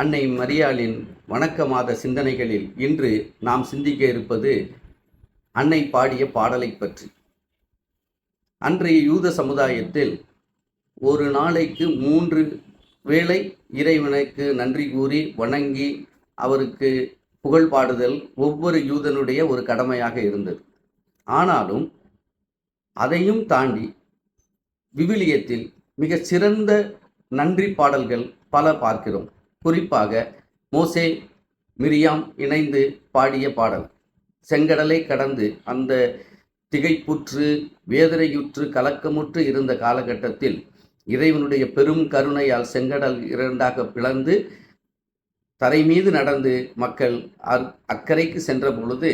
அன்னை மரியாளின் வணக்க மாத சிந்தனைகளில் இன்று நாம் சிந்திக்க இருப்பது அன்னை பாடிய பாடலை பற்றி. அன்றைய யூத சமுதாயத்தில் ஒரு நாளைக்கு மூன்று வேளை இறைவனுக்கு நன்றி கூறி வணங்கி அவருக்கு புகழ் பாடுதல் ஒவ்வொரு யூதனுடைய ஒரு கடமையாக இருந்தது. ஆனாலும் அதையும் தாண்டி விவிலியத்தில் மிகச் சிறந்த நன்றி பாடல்கள் பல பார்க்கிறோம். குறிப்பாக மோசே மிரியாம் இணைந்து பாடிய பாடல். செங்கடலை கடந்து அந்த திகைப்புற்று வேதனையுற்று கலக்கமுற்று இருந்த காலகட்டத்தில் இறைவனுடைய பெரும் கருணையால் செங்கடல் இரண்டாக பிளந்து தரை மீது நடந்து மக்கள் அக்கறைக்கு சென்ற பொழுது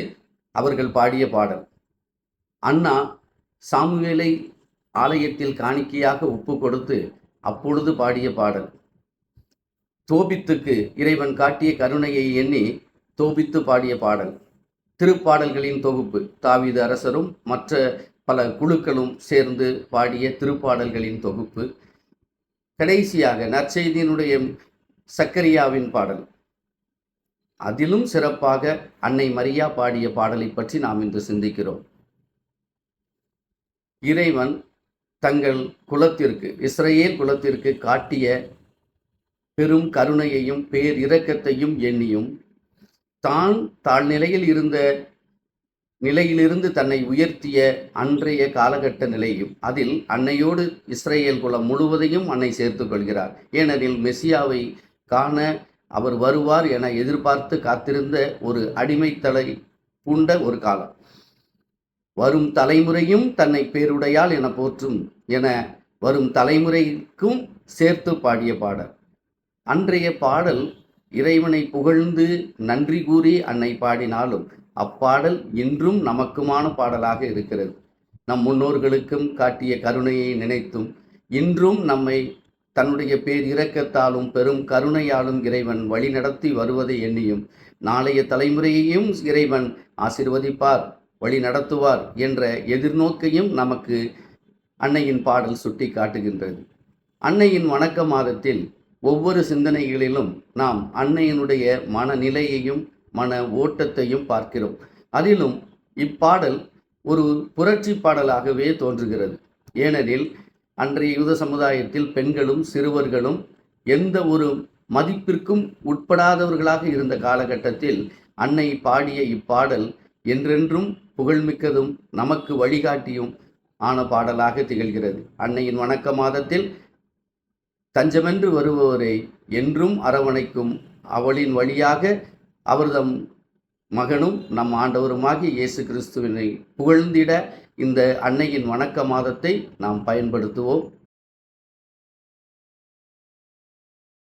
அவர்கள் பாடிய பாடல். அண்ணா சாமுவேலை ஆலயத்தில் காணிக்கையாக ஒப்பு கொடுத்து அப்பொழுது பாடிய பாடல். தோபித்துக்கு இறைவன் காட்டிய கருணையை எண்ணி தோபித்து பாடிய பாடல். திருப்பாடல்களின் தொகுப்பு. தாவீது அரசரும் மற்ற பல குழுக்களும் சேர்ந்து பாடிய திருப்பாடல்களின் தொகுப்பு. கடைசியாக நற்செய்தியினுடைய சக்கரியாவின் பாடல். அதிலும் சிறப்பாக அன்னை மரியா பாடிய பாடலை பற்றி நாம் இன்று சிந்திக்கிறோம். இறைவன் தங்கள் குலத்திற்கு இஸ்ரேல் குலத்திற்கு காட்டிய பெரும் கருணையையும் பேர் இரக்கத்தையும் எண்ணியும் தான் தாழ்நிலையில் இருந்த நிலையிலிருந்து தன்னை உயர்த்திய அன்றைய காலகட்ட நிலையும் அதில் அன்னையோடு இஸ்ரேல் குலம் முழுவதையும் அன்னை சேர்த்து கொள்கிறார். ஏனெனில் மெசியாவை காண அவர் வருவார் என எதிர்பார்த்து காத்திருந்த ஒரு அடிமைத்தலை பூண்ட ஒரு காலம். வரும் தலைமுறையும் தன்னை பேருடையால் என போற்றும் என வரும் தலைமுறைக்கும் சேர்த்து பாடிய பாடல். அன்றைய பாடல் இறைவனை புகழ்ந்து நன்றி கூறி அன்னை பாடினாலும் அப்பாடல் இன்றும் நமக்குமான பாடலாக இருக்கிறது. நம் முன்னோர்களுக்கும் காட்டிய கருணையை நினைத்தும் இன்றும் நம்மை தன்னுடைய பேர் இரக்கத்தாலும் பெரும் கருணையாலும் இறைவன் வழிநடத்தி வருவதை எண்ணியும் நாளைய தலைமுறையையும் இறைவன் ஆசிர்வதிப்பார் வழி நடத்துவார் என்ற எதிர்நோக்கையும் நமக்கு அன்னையின் பாடல் சுட்டி காட்டுகின்றது அன்னையின் வணக்க மாதத்தில் ஒவ்வொரு சிந்தனைகளிலும் நாம் அன்னையினுடைய மனநிலையையும் மன ஓட்டத்தையும் பார்க்கிறோம். அதிலும் இப்பாடல் ஒரு புரட்சி பாடலாகவே தோன்றுகிறது. ஏனெனில் அன்றைய யூத சமுதாயத்தில் பெண்களும் சிறுவர்களும் எந்த ஒரு மதிப்பிற்கும் உட்படாதவர்களாக இருந்த காலகட்டத்தில் அன்னை பாடிய இப்பாடல் என்றென்றும் புகழ்மிக்கதும் நமக்கு வழிகாட்டியும் ஆன பாடலாக திகழ்கிறது. அன்னையின் வணக்க மாதத்தில் தஞ்சமென்று வருபவரை என்றும் அரவணைக்கும் அவளின் வழியாக அவர்தம் மகனும் நம் ஆண்டவருமாகிய இயேசு கிறிஸ்துவினை புகழ்ந்திட இந்த அன்னையின் வணக்க மாதத்தை நாம் பயன்படுத்துவோம்.